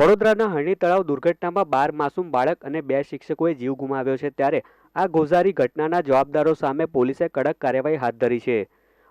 વડોદરાના હરણી તળાવ દુર્ઘટનામાં બાર માસૂમ બાળક અને બે શિક્ષકોએ જીવ ગુમાવ્યો છે ત્યારે આ ગોઝારી ઘટનાના જવાબદારો સામે પોલીસે કડક કાર્યવાહી હાથ ધરી છે.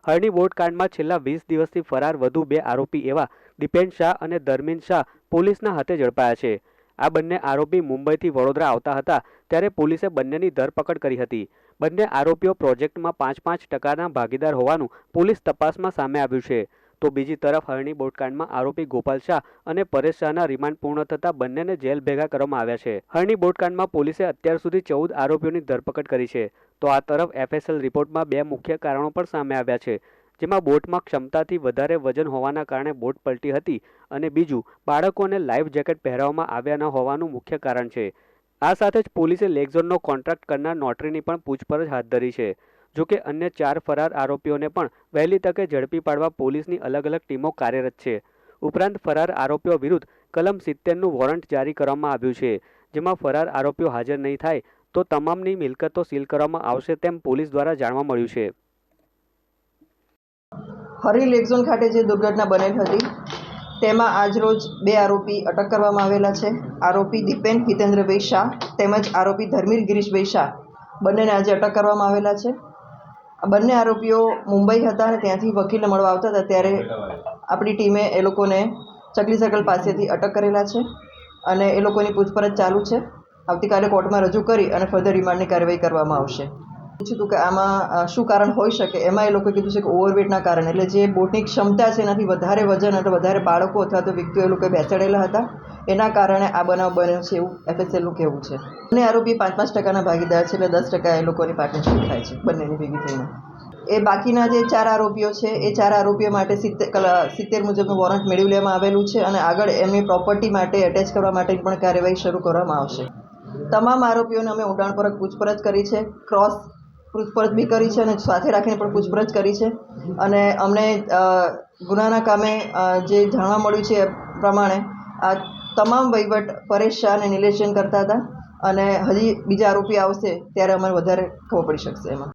હરણી બોટકાંડમાં છેલ્લા વીસ દિવસથી ફરાર વધુ બે આરોપી એવા દીપેન શાહ અને ધર્મિન શાહ પોલીસના હાથે ઝડપાયા છે. આ બંને આરોપી મુંબઈથી વડોદરા આવતા હતા ત્યારે પોલીસે બંનેની ધરપકડ કરી હતી. બંને આરોપીઓ પ્રોજેક્ટમાં પાંચ પાંચ ટકાના ભાગીદાર હોવાનું પોલીસ તપાસમાં સામે આવ્યું છે. તો બીજી તરફ હરણી બોટકાંડમાં આરોપી ગોપાલ શાહ અને પરેશ શાહના રિમાન્ડ પૂર્ણ થતાં બંનેને જેલ ભેગા કરવામાં આવ્યા છે. હરણી બોટકાંડમાં પોલીસે અત્યાર સુધી ચૌદ આરોપીઓની ધરપકડ કરી છે. તો આ તરફ એફએસએલ રિપોર્ટમાં બે મુખ્ય કારણો પણ સામે આવ્યા છે. જેમાં બોટમાં ક્ષમતાથી વધારે વજન હોવાના કારણે બોટ પલટી હતી અને બીજું, બાળકોને લાઈફ જેકેટ પહેરાવવામાં આવ્યા ન હોવાનું મુખ્ય કારણ છે. આ સાથે જ પોલીસે લેગઝોનનો કોન્ટ્રાક્ટ કરનાર નોટરીની પણ પૂછપરછ હાથ ધરી છે. જો કે અન્ય ચાર ફરાર આરોપીઓને પણ વહેલી તકે ઝડપી પાડવા પોલીસની અલગ અલગ ટીમો કાર્યરત છે. ઉપરાંત ફરાર આરોપીઓ વિરુદ્ધ કલમ સિત્તેરનું વોરંટ જારી કરવામાં આવ્યું છે. જેમાં ફરાર આરોપીઓ હાજર નહીં થાય તો તમામની મિલકતો સીલ કરવામાં આવશે તેમ પોલીસ દ્વારા જાણવા મળ્યું છે. હરી લેકઝોન ખાતે જે દુર્ઘટના બનેલ હતી, તેમાં આજરોજ બે આરોપી અટક કરવામાં આવેલા છે. આરોપી દીપેન હિતેન્દ્રભાઈ શાહ તેમજ આરોપી ધર્મીર ગિરીશભાઈ શાહ બંનેને આજે અટક કરવામાં આવેલા છે. આ બંને આરોપીઓ મુંબઈ હતા અને ત્યાંથી વકીલને મળવા આવતા હતા, ત્યારે આપણી ટીમે એ લોકોને ચકલી સર્કલ પાસેથી અટક કરેલા છે અને એ લોકોની પૂછપરછ ચાલુ છે. આવતીકાલે કોર્ટમાં રજૂ કરી અને ફર્ધર રિમાન્ડની કાર્યવાહી કરવામાં આવશે. પૂછ્યું હતું કે આમાં શું કારણ હોઈ શકે? એમાં એ લોકોએ કીધું છે કે ઓવરવેટના કારણે. એટલે જે બોટની ક્ષમતા છે એનાથી વધારે વજન એટલે વધારે બાળકો અથવા તો વ્યક્તિઓ એ લોકોએ બેસાડેલા હતા. એના કારણે આ બનાવ બન્યો છે એવું એફએસએલનું કહેવું છે. બંને આરોપી પાંચ પાંચ ટકાના ભાગીદાર છે એટલે દસ ટકા એ લોકોની પાર્ટનરશીપ થાય છે, બંનેની ભેગી થઈને. એ બાકીના જે ચાર આરોપીઓ છે, એ ચાર આરોપીઓ માટે સિત્તેર સિત્તેર મુજબનું વોરંટ મેળવી લેવામાં આવેલું છે અને આગળ એમની પ્રોપર્ટી માટે એટેચ કરવા માટે પણ કાર્યવાહી શરૂ કરવામાં આવશે. તમામ આરોપીઓને અમે ઊંડાણપૂર્વક પૂછપરછ કરી છે. ક્રોસ પૂછપરછ બી કરી છે અને સાથે રાખીને પણ પૂછપરછ કરી છે. અને અમને ગુનાના કામે જે જાણવા મળ્યું છે એ પ્રમાણે, આ તમામ વહીવટ પરેશ શાહ અને નિલેશ કરતા હતા. અને હજી બીજા આરોપી આવશે, ત્યારે અમને વધારે ખબર પડી શકશે એમાં.